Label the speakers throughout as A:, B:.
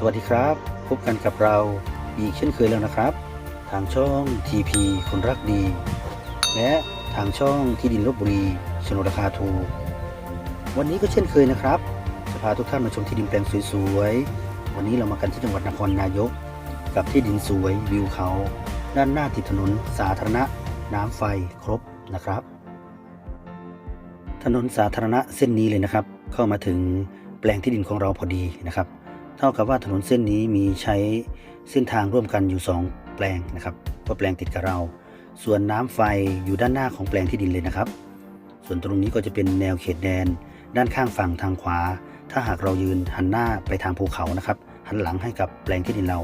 A: สวัสดีครับ พบกันกับเราอีกเช่นเคยแล้วนะครับ ทางช่อง TP คนรักดี และทางช่องที่ดินลบบุรีโฉนดราคาถูกวันนี้ก็เช่นเคยนะครับจะพาทุกท่านมาชมที่ดินแปลงสวยๆ วันนี้เรามากันที่จังหวัดนครนายก กับที่ดินสวยวิวเขา ด้านหน้าติดถนนสาธารณะ น้ำไฟครบนะครับ ถนนสาธารณะเส้นนี้เลยนะครับ เข้ามาถึงแปลงที่ดินของเราพอดีนะครับ เท่ากับว่าถนนเส้นนี้มีใช้เส้นทางร่วมกันอยู่ 2 แปลงนะครับก็แปลงติดกับเรา ส่วนน้ำไฟอยู่ด้านหน้าของแปลงที่ดินเลยนะครับ ส่วนตรงนี้ก็จะเป็นแนวเขตแดน ด้านข้างฝั่งทางขวา ถ้าหากเรายืนหันหน้าไปทางภูเขานะครับ หันหลังให้กับแปลงที่ดินเรา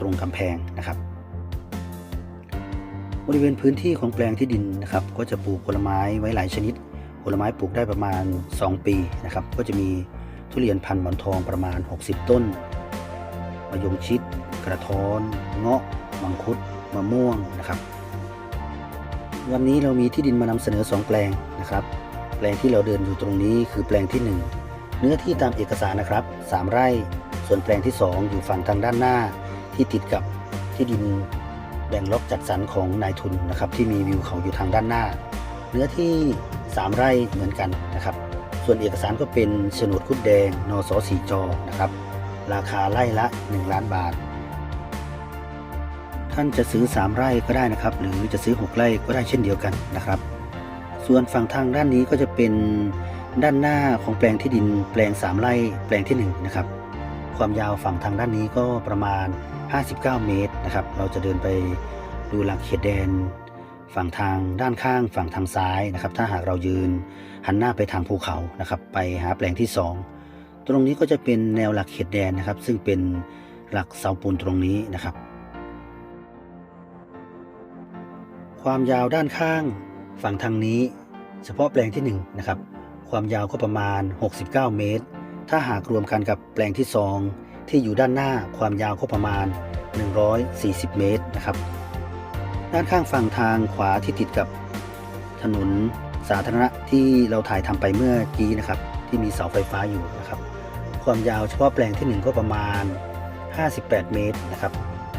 A: ตรงกำแพงนะครับ บริเวณพื้นที่ของแปลงที่ดินนะครับ ก็จะปลูกผลไม้ไว้หลายชนิดผลไม้ปลูกได้ประมาณ 2 ปีนะครับ ก็จะมี ทุเรียนพันธุ์หมอนทองประมาณ 60 ต้น มะยงชิด กระท้อน เงาะ มังคุด มะม่วงนะครับ วันนี้เรามีที่ดินมานำเสนอ 2 แปลงนะครับ แปลงที่เราเดินอยู่ตรงนี้คือแปลงที่ 1 เนื้อที่ตามเอกสารนะครับ 3 ไร่ ส่วนแปลงที่ 2 อยู่ฝั่งทางด้านหน้า ที่ติดกับที่ดินแบ่งล็อกจัดสรรของนายทุนนะครับที่มีวิวเขาอยู่ทางด้านหน้า เนื้อที่ 3 ไร่เหมือนกันนะครับ ส่วนเอกสารก็เป็นโฉนดคุดแดงนสสีจอนะครับ ราคาไร่ละ 1 ล้านบาท ท่านจะซื้อ 3 ไร่ก็ได้นะครับ หรือจะซื้อ 6 ไร่ก็ได้เช่นเดียวกันนะครับ ส่วนฝั่งทางด้านนี้ก็จะเป็นด้านหน้าของแปลงที่ดินแปลง 3 ไร่ แปลงที่ 1 นะครับ ความยาวฝั่งทางด้านนี้ก็ประมาณ 59 เมตรนะครับ เราจะเดินไปดูหลักเขตแดน ฝั่งทางด้านข้างฝั่งทางซ้ายนะครับ ถ้าหากเรายืนหันหน้าไปทางภูเขานะครับ ไปหาแปลงที่ 2 ตรงนี้ก็จะเป็นแนวหลักเขตแดนนะครับ ซึ่งเป็นหลักเสาปูนตรงนี้นะครับ ความยาวด้านข้างฝั่งทางนี้ เฉพาะแปลงที่1นะครับความยาวก็ประมาณ 69 เมตร ถ้าหากรวมกันกับแปลงที่ 2 ที่อยู่ด้านหน้าความยาวก็ประมาณ 140 เมตรนะครับ ด้านข้างฝั่งทางขวาที่ติดกับถนนสาธารณะที่เราถ่ายทำไปเมื่อกี้นะครับ ที่มีเสาไฟฟ้าอยู่นะครับ ความยาวเฉพาะแปลงที่ 1 ก็ประมาณ 58 เมตรนะครับ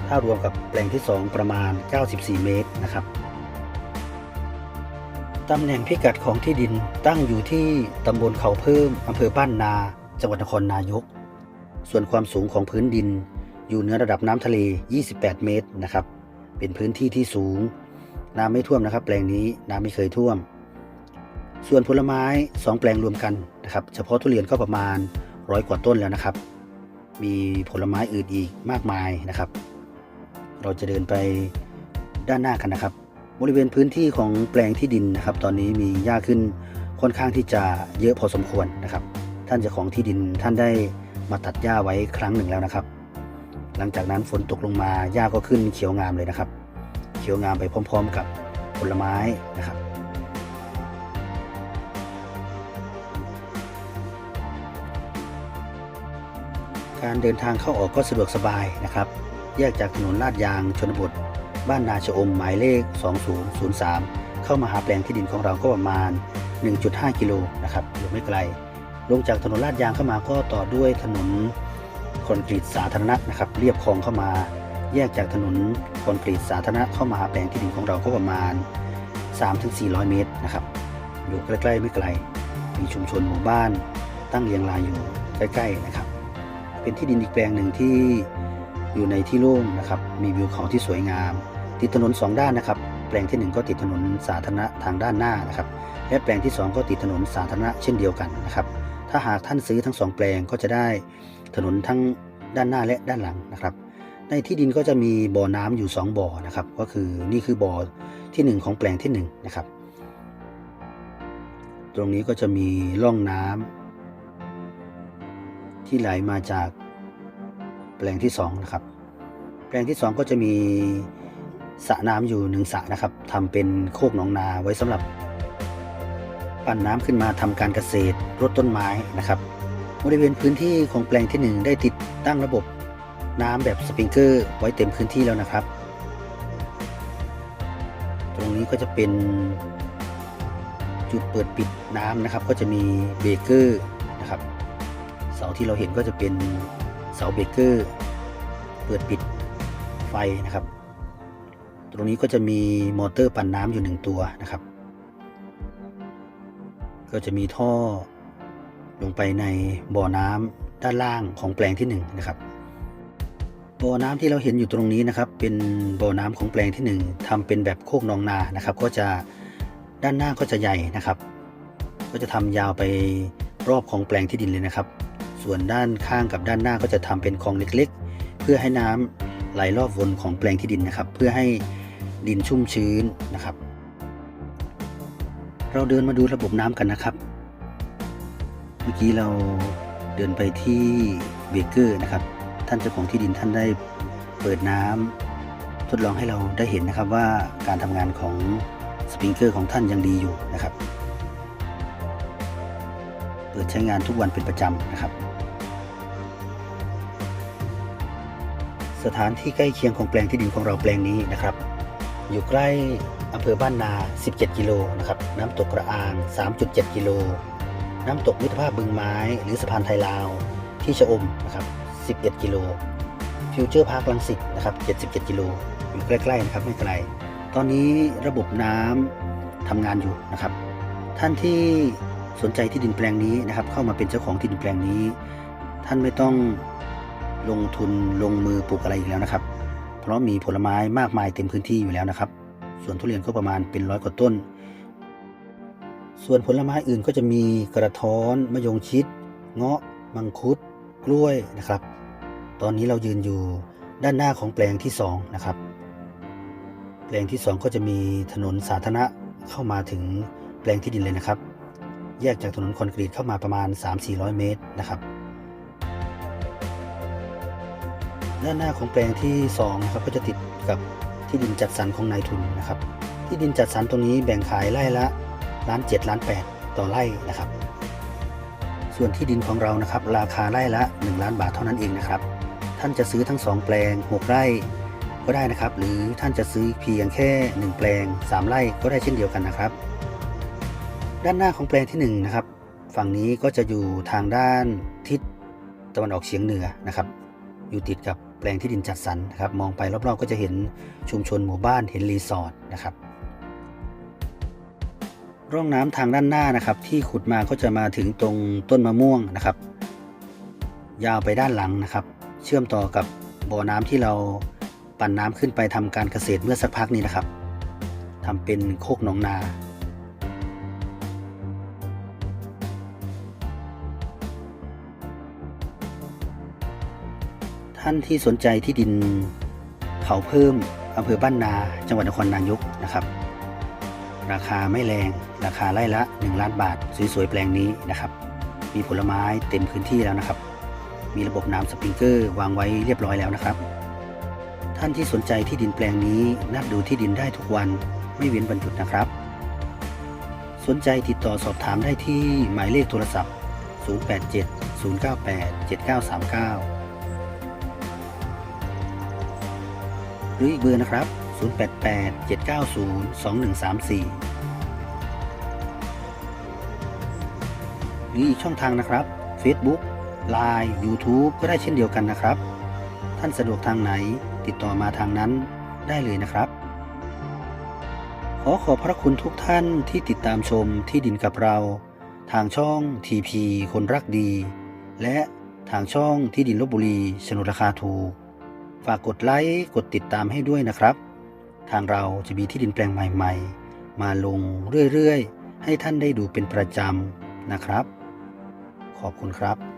A: ถ้ารวมกับแปลงที่ 2 ประมาณ 94 เมตรนะครับตำแหน่งพิกัดของที่ดินตั้งอยู่ที่ตำบลเขาเพิ่มอำเภอบ้านนา จังหวัดนครนายก ส่วนความสูงของพื้นดิน อยู่เหนือระดับน้ำทะเล 28 เมตรนะครับ เป็นพื้นที่ที่สูง น้ำไม่ท่วมนะครับ แปลงนี้น้ำไม่เคยท่วม ส่วนผลไม้ 2 แปลงรวมกันนะครับ เฉพาะทุเรียนก็ประมาณร้อยกว่าต้นแล้วนะครับ มีผลไม้อื่นอีกมากมายนะครับ เราจะเดินไปด้านหน้ากันนะครับ บริเวณพื้นที่ของแปลงที่ดินนะครับ ตอนนี้มีหญ้าขึ้นค่อนข้างที่จะเยอะพอสมควรนะครับ ท่านเจ้าของที่ดินท่านได้มาตัดหญ้าไว้ครั้งหนึ่งแล้วนะครับ หลังจากนั้นฝนตกลงมาหญ้าก็ขึ้นเขียวงามเลยนะครับ เขียวงามไปพร้อม ๆ กับผลไม้นะครับการเดินทางเข้าออกก็สะดวกสบายนะครับ แยกจากถนนลาดยางชนบท บ้านนาชะอมหมายเลข 2003 เข้ามาหาแปลงที่ดินของเราก็ประมาณ 1.5 กิโลนะครับอยู่ไม่ไกล ลงจากถนนลาดยางเข้ามาก็ต่อด้วยถนน คอนกรีตสาธารณะนะครับเรียบคลองเข้ามาแยกจากถนนคอนกรีตสาธารณะเข้ามาแปลงที่ดินของเราก็ประมาณ 3-400 เมตรนะครับ อยู่ใกล้ๆไม่ไกล มีชุมชนหมู่บ้านตั้งเรียงรายอยู่ใกล้ๆนะครับ เป็นที่ดินอีกแปลงหนึ่งที่อยู่ในที่โล่งนะครับ มีวิวเขาที่สวยงาม ติดถนนสองด้านนะครับ แปลงที่หนึ่งก็ติดถนนสาธารณะทางด้านหน้านะครับ และแปลงที่สองก็ติดถนนสาธารณะเช่นเดียวกันนะครับ ถ้าหากท่านซื้อทั้งสองแปลงก็จะได้ ถนนทั้งด้านหน้าและด้านหลังนะครับ ในที่ดินก็จะมีบ่อน้ำอยู่ 2 บ่อนะครับ ก็คือนี่คือบ่อที่ 1 ของแปลงที่ 1 นะครับ ตรงนี้ก็จะมีร่องน้ำที่ไหลมาจากแปลงที่2นะครับ แปลงที่ 2 ก็จะมีสระน้ำอยู่หนึ่งสระนะครับทำเป็นโคกหนองนาไว้สำหรับ ปั่นน้ำขึ้นมาทำการเกษตรรดต้นไม้นะครับ บริเวณพื้นที่ของแปลงที่ 1 ได้ติดตั้งระบบน้ำแบบสปริงเกอร์ไว้เต็มพื้นที่แล้วนะครับ ตรงนี้ก็จะเป็นจุดเปิดปิดน้ำนะครับ ก็จะมีเบรกเกอร์นะครับ เสาที่เราเห็นก็จะเป็นเสาเบรกเกอร์เปิดปิดไฟนะครับ ตรงนี้ก็จะมีมอเตอร์ปั่นน้ำอยู่หนึ่งตัวนะครับ ก็จะมีท่อ ลงไปในบ่อน้ำด้านล่างของแปลงที่หนึ่งนะครับบ่อน้ำที่เราเห็นอยู่ตรงนี้นะครับ เป็นบ่อน้ำของแปลงที่หนึ่งทำเป็นแบบโคกนองนานะครับ ก็จะด้านหน้าก็จะใหญ่นะครับ ก็จะทำยาวไปรอบของแปลงที่ดินเลยนะครับ ส่วนด้านข้างกับด้านหน้าก็จะทำเป็นคลองเล็กๆ เพื่อให้น้ำไหลรอบวนของแปลงที่ดินนะครับ เพื่อให้ดินชุ่มชื้นนะครับ เราเดินมาดูระบบน้ำกันนะครับ เมื่อกี้เราเดินไปที่เบเกอร์นะครับ ท่านเจ้าของที่ดินท่านได้เปิดน้ำทดลองให้เราได้เห็นนะครับว่าการทำงานของสปริงเกอร์ของท่านยังดีอยู่นะครับ เปิดใช้งานทุกวันเป็นประจำนะครับ สถานที่ใกล้เคียงของแปลงที่ดินของเราแปลงนี้นะครับ อยู่ใกล้อำเภอบ้านนา 17 กิโลนะครับ น้ำตกกระอาง 3.7 กิโล น้ำตกมิตรภาพบึงไม้ หรือสะพานไทยลาว ที่ชะอมนะครับ 11 กิโลฟิวเจอร์พาร์คลังสิตนะครับ 77 กิโลอยู่ใกล้ๆนะครับไม่ไกล ตอนนี้ระบบน้ำทำงานอยู่นะครับ ท่านที่สนใจที่ดินแปลงนี้นะครับ เข้ามาเป็นเจ้าของที่ดินแปลงนี้ ท่านไม่ต้องลงทุนลงมือปลูกอะไรอีกแล้วนะครับ เพราะมีผลไม้มากมายเต็มพื้นที่อยู่แล้วนะครับ ส่วนทุเรียนก็ประมาณเป็นร้อยกว่าต้น ส่วนผลไม้อื่นก็จะมีกระท้อนมะยงชิด เงาะ มังคุด กล้วยนะครับ ตอนนี้เรายืนอยู่ด้านหน้าของแปลงที่สองนะครับ แปลงที่สองก็จะมีถนนสาธารณะเข้ามาถึงแปลงที่ดินเลยนะครับ แยกจากถนนคอนกรีตเข้ามาประมาณ 3-400 เมตรนะครับ ด้านหน้าของแปลงที่2นะครับก็จะติดกับที่ดินจัดสรรของนายทุนนะครับ ที่ดินจัดสรรตรงนี้แบ่งขายไร่ละ ล้านเจ็ดล้านแปดต่อไร่นะครับ ส่วนที่ดินของเรานะครับ ราคาไร่ละ 1 ล้านบาทเท่านั้นเองนะครับ ท่านจะซื้อทั้ง 2 แปลง 6 ไร่ก็ได้นะครับ หรือท่านจะซื้อเพียงแค่ 1 แปลง 3 ไร่ก็ได้เช่นเดียวกันนะครับ ด้านหน้าของแปลงที่1นะครับฝั่งนี้ก็จะอยู่ทางด้านทิศตะวันออกเฉียงเหนือนะครับ อยู่ติดกับแปลงที่ดินจัดสรรนะครับ มองไปรอบๆก็จะเห็นชุมชนหมู่บ้านเห็นรีสอร์ทนะครับ ร่องน้ำทางด้านหน้านะครับ ที่ขุดมาก็จะมาถึงตรงต้นมะม่วงนะครับ ยาวไปด้านหลังนะครับ เชื่อมต่อกับบ่อน้ำที่เราปั่นน้ำขึ้นไปทำการเกษตรเมื่อสักพักนี้นะครับทำเป็นโคกหนองนาท่านที่สนใจที่ดินเขาเพิ่มอำเภอบ้านนา จังหวัดนครนายกนะครับ ราคาไม่แรง ราคาไร่ละ 1 ล้านบาท สวยๆแปลงนี้นะครับ มีผลไม้เต็มพื้นที่แล้วนะครับ มีระบบน้ำสปริงเกอร์วางไว้เรียบร้อยแล้วนะครับ ท่านที่สนใจที่ดินแปลงนี้นัดดูที่ดินได้ทุกวันไม่เว้นวันหยุดนะครับ สนใจติดต่อสอบถามได้ที่หมายเลขโทรศัพท์ 087 098 7939 หรืออีกเบอร์นะครับ 088 790 2134 หรืออีกช่องทางนะครับ Facebook Line YouTube ก็ได้เช่นเดียวกันนะครับ ท่านสะดวกทางไหนติดต่อมาทางนั้นได้เลยนะครับ ขอขอบพระคุณทุกท่านที่ติดตามชมที่ดินกับเรา ทางช่อง TP คนรักดี และทางช่องที่ดินลบบุรีฉนดราคาถูก ฝากกดไลค์ กดติดตามให้ด้วยนะครับ ทางเราจะมีที่ดินแปลงใหม่ ๆ มาลงเรื่อยๆ ให้ท่านได้ดูเป็นประจำนะครับ ขอบคุณครับ